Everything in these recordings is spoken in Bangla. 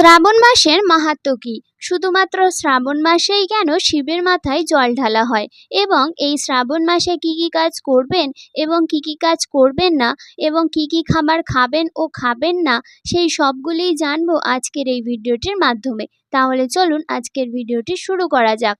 শ্রাবণ মাসের মাহাত্ম্য কী? শুধুমাত্র শ্রাবণ মাসেই কেন শিবের মাথায় জল ঢালা হয়? এবং এই শ্রাবণ মাসে কী কী কাজ করবেন? এবং কী কী কাজ করবেন না? এবং কী কী খাবার খাবেন ও খাবেন না? সেই সবগুলিই জানব আজকের এই ভিডিওটির মাধ্যমে। তাহলে চলুন আজকের ভিডিওটি শুরু করা যাক।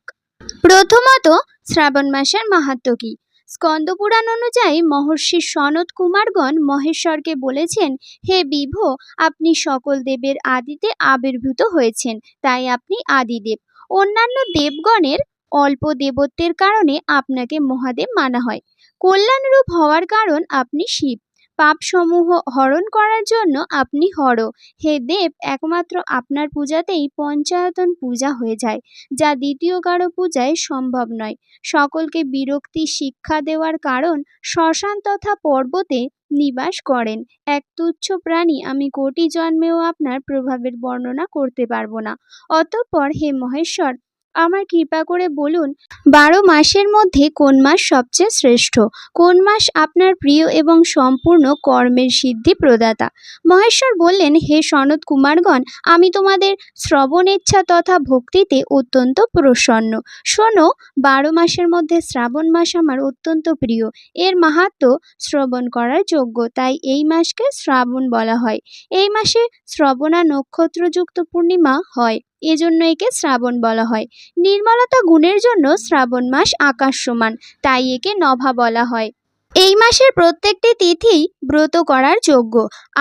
প্রথমত, শ্রাবণ মাসের মাহাত্ম্য কী? স্কন্দপুরাণ অনুযায়ী মহর্ষি সনৎ কুমারগণ মহেশ্বরকে বলেছেন, হে বিভ, আপনি সকল দেবের আদিতে আবির্ভূত হয়েছেন, তাই আপনি আদিদেব। অন্যান্য দেবগণের অল্প দেবত্বের কারণে আপনাকে মহাদেব মানা হয়। কল্যাণরূপ হওয়ার কারণ আপনি শিব। পাপসমূহ হরণ করার জন্য আপনি হর। হে দেব, একমাত্র আপনার পূজাতেই পঞ্চায়তন পূজা হয়ে যায়, যা দ্বিতীয় কারও পূজায় সম্ভব নয়। সকলকে বিরক্তি, শিক্ষা দেওয়ার কারণ শ্মশান তথা পর্বতে নিবাস করেন। এক তুচ্ছ প্রাণী, আমি কোটি জন্মেও আপনার প্রভাবের বর্ণনা করতে পারব না। অতঃপর হে মহেশ্বর আমার কৃপা করে বলুন, বারো মাসের মধ্যে কোন মাস সবচেয়ে শ্রেষ্ঠ? কোন মাস আপনার প্রিয় এবং সম্পূর্ণ কর্মের সিদ্ধি প্রদাতা? মহেশ্বর বললেন, হে সনৎ কুমারগণ, আমি তোমাদের শ্রবণ ইচ্ছা তথা ভক্তিতে অত্যন্ত প্রসন্ন। শোনো, বারো মাসের মধ্যে শ্রাবণ মাস আমার অত্যন্ত প্রিয়। এর মাহাত্ম্য শ্রবণ করার যোগ্য, তাই এই মাসকে শ্রাবণ বলা হয়। এই মাসে শ্রবণা নক্ষত্রযুক্ত পূর্ণিমা হয়। এজন্য একে শ্রাবণ বলা হয়। নির্মলতা গুণের জন্য শ্রাবণ মাস আকাশ সমান, তাই একে নভা বলা হয়। এই মাসের প্রত্যেকটি তিথি ব্রত করার যোগ্য।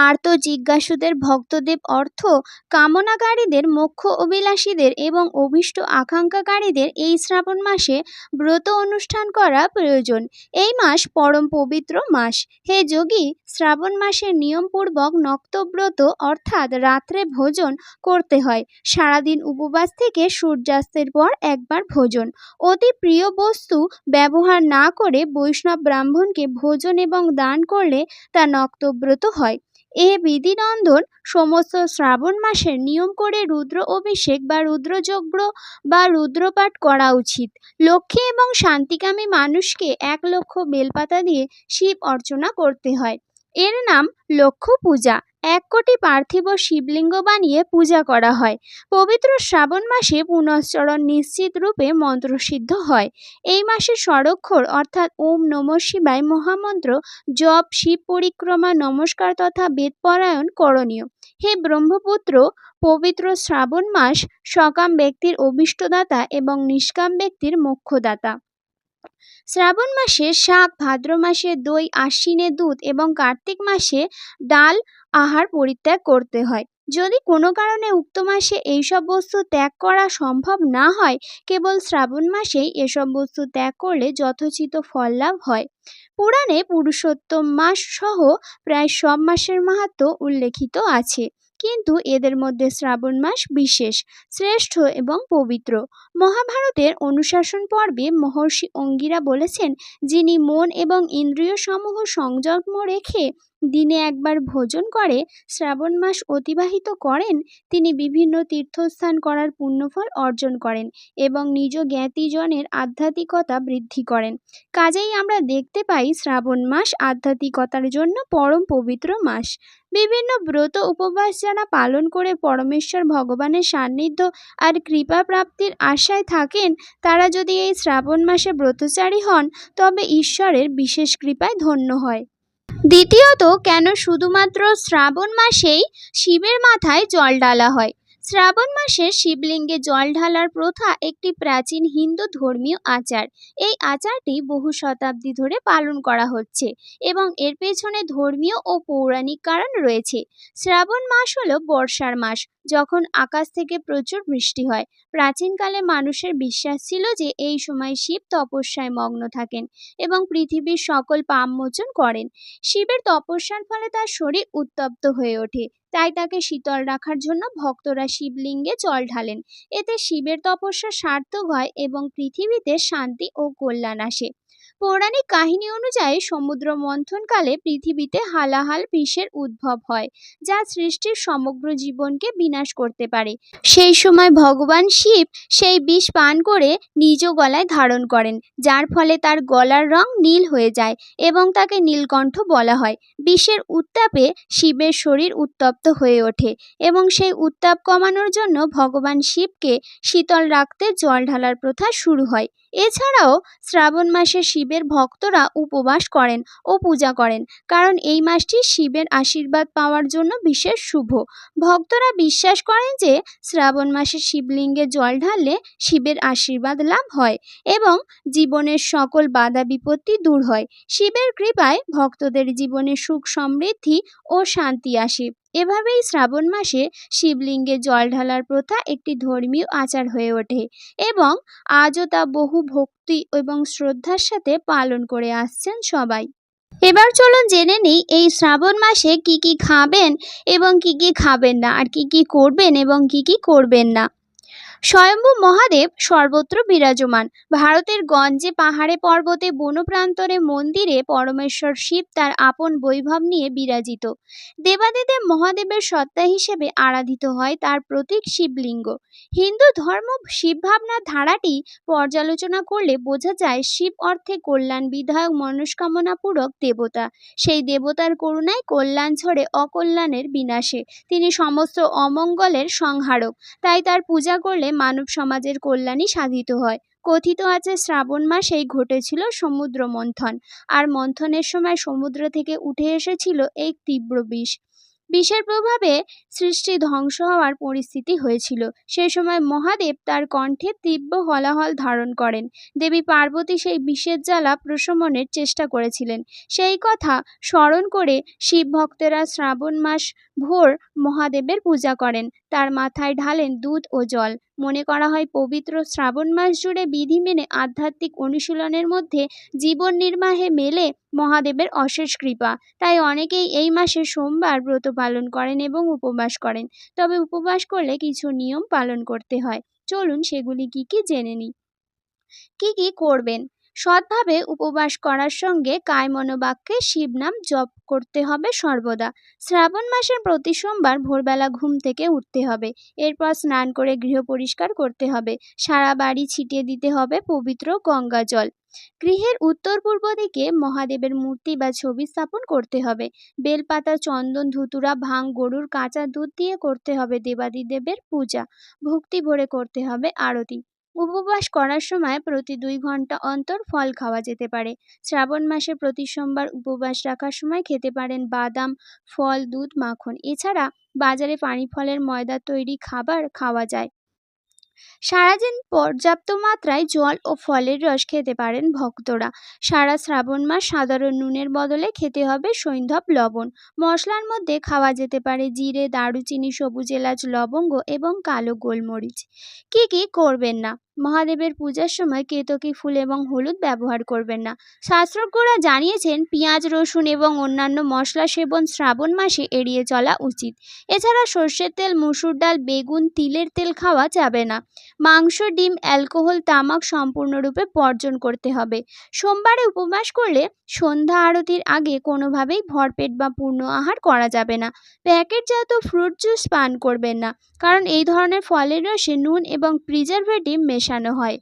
আর্ত জিজ্ঞাসুদের ভক্তদেব অর্থ, কামনাকারীদের, মোক্ষ অভিলাষীদের এবং অভীষ্ট আকাঙ্ক্ষাকারীদের এই শ্রাবণ মাসে ব্রত অনুষ্ঠান করা প্রয়োজন। এই মাস পরম পবিত্র মাস। হে যোগী, শ্রাবণ মাসের নিয়মপূর্বক নক্তব্রত অর্থাৎ রাত্রে ভোজন করতে হয়। সারাদিন উপবাস থেকে সূর্যাস্তের পর একবার ভোজন। অতি প্রিয় বস্তু ব্যবহার না করে বৈষ্ণব ব্রাহ্মণকে ভোজন এবং দান করলে তা নক্তব্রত হয়। এ বিধিনন্দন সমস্ত শ্রাবণ মাসের নিয়ম করে রুদ্র অভিষেক বা রুদ্রযজ্ঞ বা রুদ্রপাঠ করা উচিত। লক্ষ্মী এবং শান্তিকামী মানুষকে এক লক্ষ বেলপাতা দিয়ে শিব অর্চনা করতে হয়। এর নাম লক্ষ্য পূজা। এক কোটি পার্থিব শিবলিঙ্গ বানিয়ে পূজা করা হয়। পবিত্র শ্রাবণ মাসে পুনশ্চরণ নিশ্চিত রূপে মন্ত্রসিদ্ধ হয়। এই মাসে স্বরক্ষর অর্থাৎ ওম নম শিবায় মহামন্ত্র, জপ, শিব পরিক্রমা, নমস্কার তথা বেদপরায়ণ করণীয়। হে ব্রহ্মপুত্র, পবিত্র শ্রাবণ মাস সকাম ব্যক্তির অভিষ্টদাতা এবং নিষ্কাম ব্যক্তির মোক্ষদাতা। শ্রাবণ মাসে শাক, ভাদ্র মাসে দই, আশ্বিনে দুধ এবং কার্তিক মাসে ডাল আহার পরিত্যাগ করতে হয়। যদি কোনো কারণে উক্ত মাসে এইসব বস্তু ত্যাগ করা সম্ভব না হয়, কেবল শ্রাবণ মাসেই এসব বস্তু ত্যাগ করলে যথোচিত ফল লাভ হয়। পুরাণে পুরুষোত্তম মাস সহ প্রায় সব মাসের মাহাত্ম্য উল্লেখিত আছে। কিন্তু এদের মধ্যে শ্রাবণ মাস বিশেষ, শ্রেষ্ঠ এবং পবিত্র। মহাভারতের অনুশাসন পর্বে মহর্ষি অঙ্গিরা বলেছেন, যিনি মন এবং ইন্দ্রিয় সমূহ সংযম রেখে দিনে একবার ভোজন করে, শ্রাবণ মাস অতিবাহিত করেন, তিনি বিভিন্ন তীর্থস্থান করার পুণ্যফল অর্জন করেন এবং নিজ জ্ঞাতিজনের আধ্যাত্মিকতা বৃদ্ধি করেন। কাজেই আমরা দেখতে পাই শ্রাবণ মাস আধ্যাত্মিকতার জন্য পরম পবিত্র মাস। বিভিন্ন ব্রত উপবাস যারা পালন করে পরমেশ্বর ভগবানের সান্নিধ্য আর কৃপা প্রাপ্তির আশায় থাকেন, তারা যদি এই শ্রাবণ মাসে ব্রতচারী হন, তবে ঈশ্বরের বিশেষ কৃপায় ধন্য হয়। দ্বিতীয়ত কেন শুধুমাত্র শ্রাবণ মাসেই শিবের মাথায় জল ঢালা হয়? শ্রাবণ মাসে শিবলিঙ্গে জল ঢালার প্রথা একটি প্রাচীন হিন্দু ধর্মীয় আচার। এই আচারটি বহু শতাব্দী ধরে পালন করা হচ্ছে এবং এর পেছনে ধর্মীয় ও পৌরাণিক কারণ রয়েছে। শ্রাবণ মাস হলো বর্ষার মাস, যখন আকাশ থেকে প্রচুর বৃষ্টি হয়। প্রাচীনকালে মানুষের বিশ্বাস ছিল যে এই সময় শিব তপস্যায় মগ্ন থাকেন এবং পৃথিবীর সকল পাপ মোচন করেন। শিবের তপস্যার ফলে তার শরীর উত্তপ্ত হয়ে ওঠে। তাই তাকে শীতল রাখার জন্য ভক্তরা শিবলিঙ্গে জল ঢালেন। এতে শিবের তপস্যা সার্থক হয় এবং পৃথিবীতে শান্তি ও কল্যাণ আসে। পৌরাণিক কাহিনী অনুযায়ী সমুদ্র মন্থনকালে পৃথিবীতে হালাহাল বিষের উদ্ভব হয়, যা সৃষ্টির সমগ্র জীবনকে বিনাশ করতে পারে। সেই সময় ভগবান শিব সেই বিষ পান করে নিজ গলায় ধারণ করেন, যার ফলে তার গলার রং নীল হয়ে যায় এবং তাকে নীলকণ্ঠ বলা হয়। বিষের উত্তাপে শিবের শরীর উত্তপ্ত হয়ে ওঠে এবং সেই উত্তাপ কমানোর জন্য ভগবান শিবকে শীতল রাখতে জল ঢালার প্রথা শুরু হয়। এছাড়াও শ্রাবণ মাসে শিবের ভক্তরা উপবাস করেন ও পূজা করেন, কারণ এই মাসটি শিবের আশীর্বাদ পাওয়ার জন্য বিশেষ শুভ। ভক্তরা বিশ্বাস করেন যে শ্রাবণ মাসে শিবলিঙ্গে জল ঢাললে শিবের আশীর্বাদ লাভ হয় এবং জীবনের সকল বাধা বিপত্তি দূর হয়। শিবের কৃপায় ভক্তদের জীবনে সুখ, সমৃদ্ধি ও শান্তি আসে। এভাবেই শ্রাবণ মাসে শিবলিঙ্গে জল ঢালার প্রথা একটি ধর্মীয় আচার হয়ে ওঠে এবং আজও তা বহু ভক্তি এবং শ্রদ্ধার সাথে পালন করে আসছেন সবাই। এবার চলুন জেনে নিই এই শ্রাবণ মাসে কি কি খাবেন এবং কি কি খাবেন না, আর কি কি করবেন এবং কি কি করবেন না। স্বয়ম্ভু মহাদেব সর্বত্র বিরাজমান। ভারতের গঞ্জে পাহাড়ে পর্বতে বনপ্রান্তরে মন্দিরে পরমেশ্বর শিব তার আপন বৈভব নিয়ে বিরাজিত। দেবাদিদেব মহাদেবের সত্তা হিসেবে আরাধিত হয় তার প্রতীক শিবলিঙ্গ। হিন্দু ধর্ম শিব ভাবনার ধারাটি পর্যালোচনা করলে বোঝা যায় শিব অর্থে কল্যাণ বিধায়ক মনস্কামনা পূরক দেবতা। সেই দেবতার করুণায় কল্যাণ ঝরে অকল্যাণের বিনাশে। তিনি সমস্ত অমঙ্গলের সংহারক। তাই তার পূজা করলে মানব সমাজের কল্যাণই সাধিত হয়। কথিত আছে, শ্রাবণ মাসেই ঘটেছিল সমুদ্র মন্থন, আর মন্থনের সময় সমুদ্র থেকে উঠে এসেছিল এক তীব্র বিষ। বিষের প্রভাবে সৃষ্টি ধ্বংস হওয়ার পরিস্থিতি হয়েছিল। সে সময় মহাদেব তার কণ্ঠে তীব্র হলাহল ধারণ করেন। দেবী পার্বতী সেই বিষের জ্বালা প্রশমনের চেষ্টা করেছিলেন। সেই কথা স্মরণ করে শিব ভক্তেরা শ্রাবণ মাস ভোর মহাদেবের পূজা করেন। তার মাথায় ঢালেন দুধ ও জল। মনে করা হয়, পবিত্র শ্রাবণ মাস জুড়ে বিধি মেনে আধ্যাত্মিক অনুশীলনের মধ্যে জীবন নির্বাহে মেলে মহাদেবের অশেষ কৃপা। তাই অনেকেই এই মাসে সোমবার ব্রত পালন করেন এবং উপবাস করেন। তবে উপবাস করলে কিছু নিয়ম পালন করতে হয়। চলুন সেগুলি কি কি জেনে নিই। কি কি করবেন? সৎভাবে উপবাস করার সঙ্গে কায় মনোবাক্যে শিব নাম জপ করতে হবে সর্বদা। শ্রাবণ মাসের প্রতি সোমবার ভোরবেলা ঘুম থেকে উঠতে হবে। এরপর স্নান করে গৃহ পরিষ্কার করতে হবে। সারা বাড়ি ছিটিয়ে দিতে হবে পবিত্র গঙ্গা জল। গৃহের উত্তর পূর্ব দিকে মহাদেবের মূর্তি বা ছবি স্থাপন করতে হবে। বেলপাতা, চন্দন, ধুতুরা, ভাং, গরুর কাঁচা দুধ দিয়ে করতে হবে দেবাদিদেবের পূজা। ভক্তি ভরে করতে হবে আরতি। উপবাস করার সময় প্রতি দুই ঘণ্টা অন্তর ফল খাওয়া যেতে পারে। শ্রাবণ মাসে প্রতি সোমবার উপবাস রাখার সময় খেতে পারেন বাদাম, ফল, দুধ, মাখন। এছাড়া বাজারে পানি ফলের ময়দা তৈরি খাবার খাওয়া যায়। সারাদিন পর্যাপ্ত মাত্রায় জল ও ফলের রস খেতে পারেন ভক্তরা। সারা শ্রাবণ মাস সাধারণ নুনের বদলে খেতে হবে সৈন্ধব লবণ। মশলার মধ্যে খাওয়া যেতে পারে জিরে, দারুচিনি, সবুজ এলাচ, লবঙ্গ এবং কালো গোলমরিচ। কি কি করবেন না? মহাদেবের পূজার সময় কেতকী ফুল এবং হলুদ ব্যবহার করবেন না। শাস্ত্রজ্ঞরা জানিয়েছেন, পেঁয়াজ, রসুন এবং অন্যান্য মশলা সেবন শ্রাবণ মাসে এড়িয়ে চলা উচিত। এছাড়া সর্ষের তেল, মুসুর ডাল, বেগুন, তিলের তেল খাওয়া যাবে না। মাংস, ডিম, অ্যালকোহল, তামাক সম্পূর্ণরূপে বর্জন করতে হবে। সোমবারে উপবাস করলে সন্ধ্যা আরতির আগে কোনোভাবেই ভরপেট বা পূর্ণ আহার করা যাবে না। প্যাকেটজাত ফ্রুট জুস পান করবেন না, কারণ এই ধরনের ফলের রসে নুন এবং প্রিজারভেটিভ মেশানো হয়।